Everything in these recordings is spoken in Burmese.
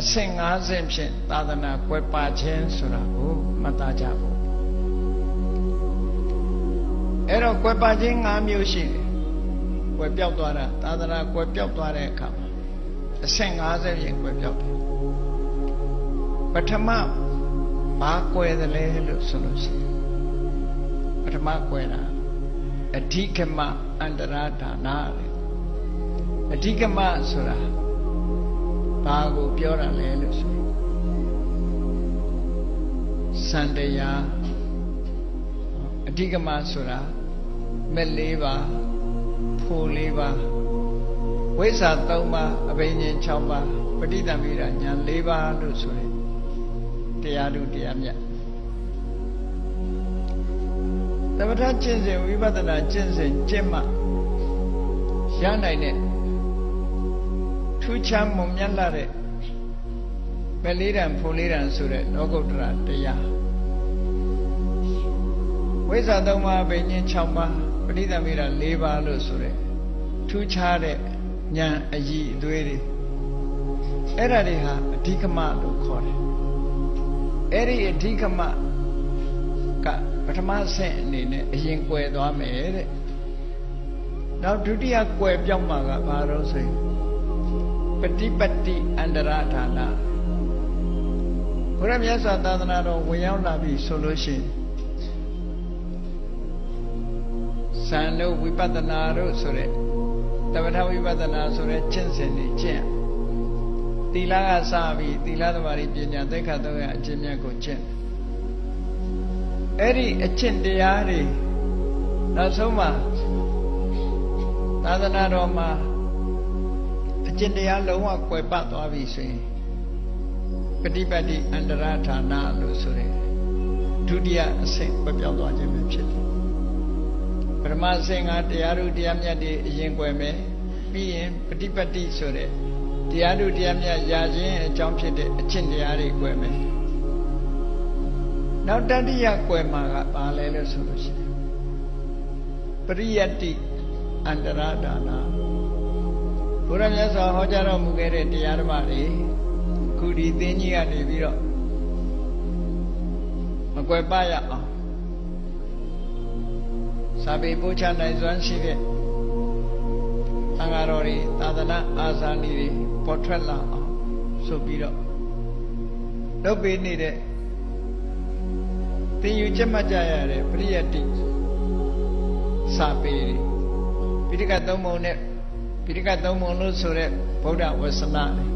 အဆင့်50ဖြင့်သာသနာကွယ်ပါခြင်းဆိုတာကိုမှတ်သားကြဖို့အဲ့တော့ကွယ်ပါခြင်း၅မျိုးရှိတယ်ကွယ်ပြောက်သွားတာသာသနာကွယ်ပြောက်သွားတဲ့အခါမှာအဆင့်50ဖြင့်ကွယ်ပြောက်တယ်ပထမဘာကွယ်တယ်လဲလို့ဆိုလို့ရှိရင်ပထမကွယ်တာအဓိကမအန္တရာဒါနာလေအဓိကမဆိုတာ ဘာကိုပြောတာလဲလို့ဆိုရင်စန္တရားအဓိကမဆိုတာမဲ့၄ပါးဖို့၄ပါးဝိဇ္ဇာ၃ပါးအဘိညာဉ်၆ပါးပဋိသင်္ဗေဒညာ၄ပါးလို့ဆိုရင်တရားတို့တရားမြတ်သမထကျင့်စဉ်ဝိပဿနာကျင့်စဉ်ကျင့်မှရနိုင်တဲ့ ထူးခြားမွန်မြတ်လာတဲ့မလေးတံဖိုလေးတံဆိုတဲ့လောကုတ္တရာတရားဝိဇ္ဇာ၃ပါးဗိညာဉ်၆ပါးပဋိသင်္ဗေဒ၄ပါးလို့ဆိုတဲ့ထူးခြားတဲ့ဉာဏ်အည်အသွေးတွေအဲ့ဒါတွေဟာအဓိကမလို့ခေါ်တယ်အဲ့ဒီအဓိကမကပထမဆင့်အနေနဲ့အရင်ကွယ်သွားမယ်တဲ့နောက်ဒုတိယကွယ်ပြောင်းမှာကဘာလို့ဆိုရင် ပฏิပတ္တိအန္တရဌာနဘုရားမြတ်စွာသာသနာတော်ဝင်ရောက်လာပြီဆိုလို့ရှိရင်သံတို့ဝိပဿနာတို့ဆိုတဲ့တပ္ပထဝိပဿနာဆိုတဲ့ကျင့်စဉ်တွေကျင့်သီလကစပြီးသီလသမารိပညာသိက္ခာတော့ရအကျင့်မြတ်ကိုကျင့်အဲ့ဒီအကျင့်တရားတွေနောက်ဆုံးမှာသာသနာတော်မှာအ ကျင့်တရားလုံးဝကွယ်ပတ်သွားပြီဆိုရင်ပฏิပတ်တိအန္တရဌာနလို့ဆိုတဲ့ဒုတိယအဆင့်ပြပြောင်းသွားခြင်းပဲဖြစ်တယ်ပထမအဆင့်ကတရားတို့တရားမြတ်တွေအရင်ကွယ်မယ်ပြီးရင်ပฏิပတ်တိဆိုတဲ့တရားတို့တရားမြတ်ရာခြင်းအကြောင်းဖြစ်တဲ့အကျင့်တရားတွေကွယ်မယ်နောက်တတိယကွယ်မှာကဘာလဲလို့ဆိုလို့ရှိရင်ပရိယတ္တိအန္တရဒါနာ ဘုရားမြတ်စွာဟောကြားတော်မူခဲ့တဲ့တရားဓမ္မတွေခုဒီသင်ကြီးကနေပြီးတော့မကွယ်ပရအောင်စာပေပို့ချနိုင်စွမ်းရှိတဲ့သံဃာတော်တွေသာသနာအာဇာနည်တွေပေါ်ထွက်လာအောင်ဆိုပြီးတော့လုပ်ပေးနေတဲ့သင်ယူချက်မှတ်ကြရတဲ့ပရိယတ္တိစာပေတွေပိဋကသုံးပုံနဲ့ ပိဋကသုံးပုံလို့ဆိုတဲ့ဗုဒ္ဓဝဆနာတွေ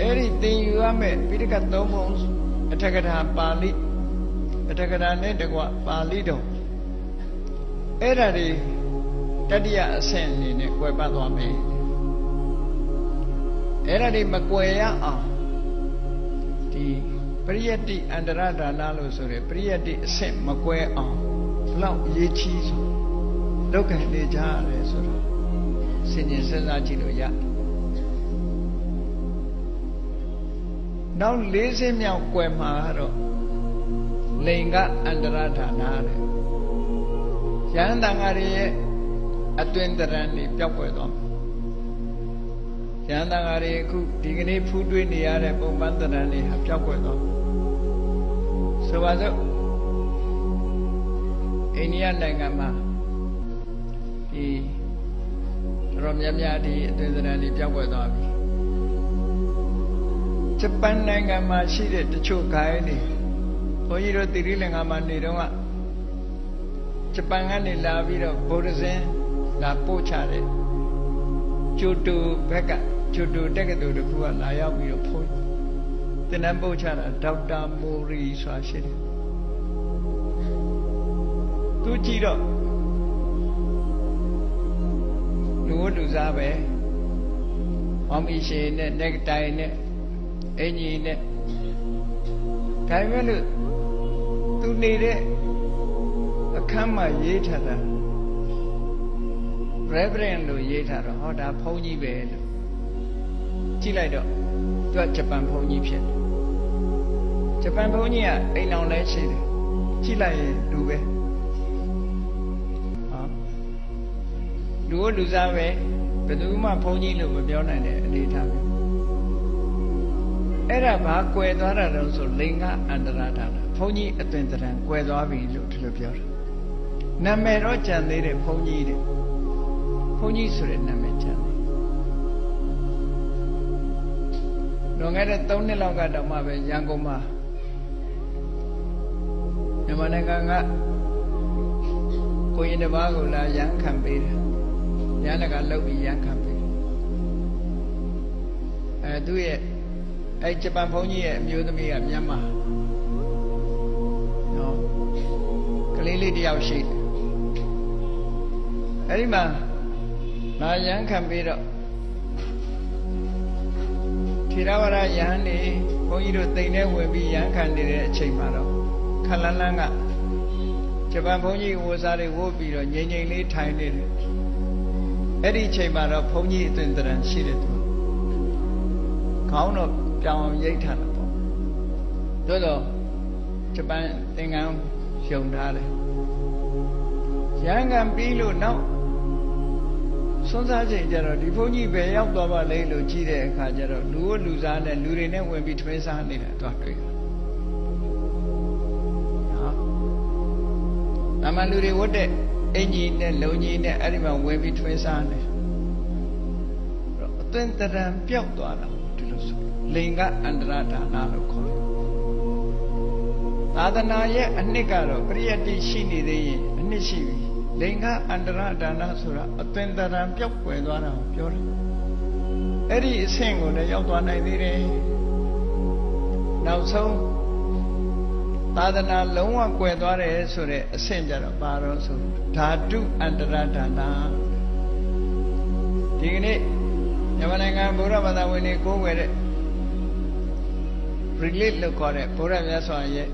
အဲ့ဒီသင်ယူရမယ့်ပိဋကသုံးပုံအထက်ကထာပါဠိအထက်ကထာနဲ့တကွပါဠိတော်အဲ့ဒါတွေတတိယအဆင့်အနေနဲ့ကွယ်ပတ်သွားမယ်အဲ့ဒါတွေမကွယ်ရအောင်ဒီပရိယတ္တိအန္တရဒါနလို့ဆိုရယ်ပရိယတ္တိအဆင့်မကွယ်အောင်ဘလောက်အရေးကြီးဆိုလောက်ကန်နေကြရတယ်ဆိုတော့ စဉ်းကျင်စဉ်းစားကြည့်လို့ရနောက်၄ဆင့်မြောက်ကွယ်မှာကတော့လိင်ကအန္တရဒါနတဲ့ရဟန်းတန်ဃာတွေရဲ့အတွင်တရံတွေပျောက်ကွယ်သွားမှာရဟန်းတန်ဃာတွေအခုဒီကနေ့ဖူးတွေးနေရတဲ့ပုံပန်းတရံတွေဟာပျောက်ကွယ်သွားမှာဆိုပါစို့အိန္ဒိယနိုင်ငံမှာဒီ တော်များများဒီအတွင်တရံတွေပျောက်ကွယ်သွားပြီဂျပန်နိုင်ငံမှာရှိတဲ့တချို့ဂိုင်းတွေဘုန်းကြီးတို့တိရိလင်္ကာမှာနေတော့ကဂျပန်ကနေလာပြီးတော့ဗုဒ္ဓဇင်လာပို့ချတယ်ကျိုတိုဘက်ကကျိုတိုတက္ကသိုလ်တစ်ခုကလာရောက်ပြီးတော့ဖုန်းသင်တန်းပို့ချတာဒေါက်တာမိုရီဆိုတာရှိတယ်သူကြည့်တော့ လူဝတ္ထုစားပဲမောင်မီရှည်နဲ့နက်တိုင်နဲ့အင်ကြီးနဲ့ဒါပေမဲ့လို့သူနေတဲ့အခန်းမှာရေးထားတာ reverend လို့ရေးထားတော့ဟောဒါဘုန်းကြီးပဲလို့ကြည့်လိုက်တော့သူကဂျပန်ဘုန်းကြီးဖြစ်တယ်ဂျပန်ဘုန်းကြီးကအိမ်အောင်လဲရှိတယ်ကြည့်လိုက်ရင်လူပဲ လူကိုလူစားပဲဘယ်သူမှဘုန်းကြီးလို့မပြောနိုင်တဲ့အနေထားပဲအဲ့ဒါဘာကွယ်သွားတာတော့ဆိုလိင်္ဂအန္တရာဒါနာဘုန်းကြီးအသွင်တရံကွယ်သွားပြီလို့ဒီလိုပြောတာနာမည်တော့ကြံသေးတယ်ဘုန်းကြီးတဲ့ဘုန်းကြီးဆိုတဲ့နာမည်ကြံသေးလွန်ခဲ့တဲ့3နှစ်လောက်ကတော့မှပဲရန်ကုန်မှာမြန်မာနိုင်ငံကကိုရင်တစ်ပါးကိုလာရန်ခံပေးတယ် ရန်တကလှုပ်ပြီးရန်ခံပေးတယ်အဲသူ့ရဲ့အဲဂျပန်ဘုန်းကြီးရဲ့အမျိုးသမီးကမြန်မာနော်ကလေးလေးတယောက်ရှိတယ်အဲဒီမှာလာရန်ခံပေးတော့ထေရဝါဒယဟန်နေဘုန်းကြီးတို့တိမ်ထဲဝင်ပြီးရန်ခံနေတဲ့အချိန်မှာတော့ခလန်းလန်းကဂျပန်ဘုန်းကြီးဝစားတွေဝုတ်ပြီးတော့ငြိမ်ငြိမ်လေးထိုင်နေတယ် အဲ့ဒီအချိန်မှာတော့ဘုန်းကြီးအသွင်တရံရှိတယ်သူခေါင်းတော့ပြောင်းအောင်ရိတ်ထားတာပေါ့သို့တော့ဂျပန်သင်္ကန်းရှုံထားတယ်ရန်ကန်ပြီးလို့နောက်စွန်းစားချိန်ကျတော့ဒီဘုန်းကြီးပဲရောက်သွားပါလေလို့ကြည့်တဲ့အခါကျတော့လူဝလူစားနဲ့လူတွေနဲ့ဝင်ပြီးထွင်းစားနေတာတော့တွေ့တယ်နော်။အမှန်လူတွေဝတ်တဲ့ အင်ကြီးနဲ့လုံကြီးနဲ့အဲ့ဒီမှာဝင်ပြီးထွင်းစားနေ။အသွင်တရံပြောက်သွားတာဒီလိုဆိုလိင်ကအန္တရာဒါနလို့ခေါ်တယ်။သာသနာရဲ့အနှစ်ကတော့ပရိယတ္တိရှိနေသေးရင်အနှစ်ရှိပြီ။လိင်ကအန္တရာဒါနဆိုတာအသွင်တရံပြောက်ွယ်သွားတာကိုပြောတယ်။အဲ့ဒီအဆင့်ကိုလည်းရောက်သွားနိုင်သေးတယ်။နောက်ဆုံး သာသနာလုံးဝကွယ်သွားတယ်ဆိုတဲ့အဆင့်ကြတော့ပါတော့ဆိုဓာတုအန္တရဒါနာဒီကနေ့မြန်မာနိုင်ငံဗုဒ္ဓဘာသာဝင်တွေကိုးကွယ်တဲ့ relate လို့ခေါ်တဲ့ဘုရားမြတ်စွာရဲ့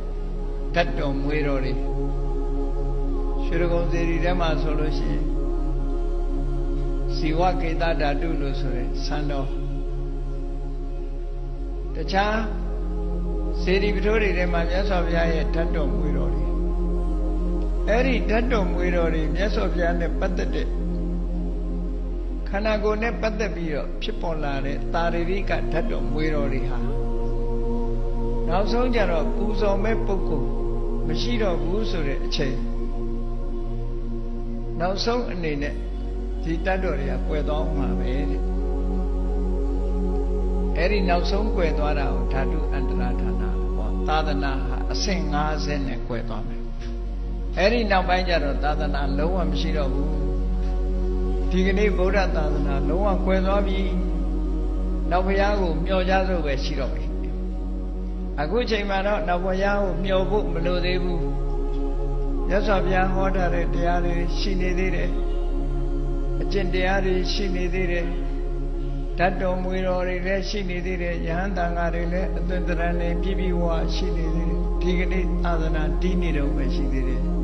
ဓာတ်တော်မွေးတော်တွေရွှေရကုံစေတီထဲမှာဆိုလို့ရှိရင်ဇီဝကေတဓာတုလို့ဆိုတဲ့ဆန်းတော်တခြား စေတီပထိုးတွေထဲမှာမြတ်စွာဘုရားရဲ့ဓာတ်တော်မွေးတော်တွေအဲ့ဒီဓာတ်တော်မွေးတော်တွေမြတ်စွာဘုရားနဲ့ပတ်သက်တဲ့ခန္ဓာကိုယ်နဲ့ပတ်သက်ပြီးတော့ဖြစ်ပေါ်လာတဲ့တာရိရိကဓာတ်တော်မွေးတော်တွေဟာနောက်ဆုံးကြတော့ပူဇော်မဲ့ပုဂ္ဂိုလ်မရှိတော့ဘူးဆိုတဲ့အချိန်နောက်ဆုံးအနေနဲ့ဒီတတ်တော်တွေကကွယ်သွားမှာပဲတဲ့အဲ့ဒီနောက်ဆုံးကွယ်သွားတာကိုဓာတုအန္တရာဌာနလို့ဟော သာသနာဟာအဆင့်50နဲ့ကွယ်သွားမယ်အဲ့ဒီနောက်ပိုင်းကျတော့သာသနာလုံးဝမရှိတော့ဘူးဒီကနေ့ဗုဒ္ဓသာသနာလုံးဝကွယ်သွားပြီနောက်ဘုရားကိုမျှော်ကြစို့ပဲရှိတော့ပြီအခုချိန်မှာတော့နောက်ဘုရားကိုမျှော်ဖို့မလိုသေးဘူးရသော်ဘုရားဟောထားတဲ့တရားတွေရှိနေသေးတယ်အကျင့်တရားတွေရှိနေသေးတယ် ဓာတ်တော်မွေတော်တွေလည်းရှိနေသေးတယ်ယဟန်တန်ဃာတွေလည်းအသွင်တရံနေပြည့်ပြည့်ဝဝရှိနေသေးတယ်ဒီကနေ့သာသနာတည်နေတော့ပဲရှိသေးတယ်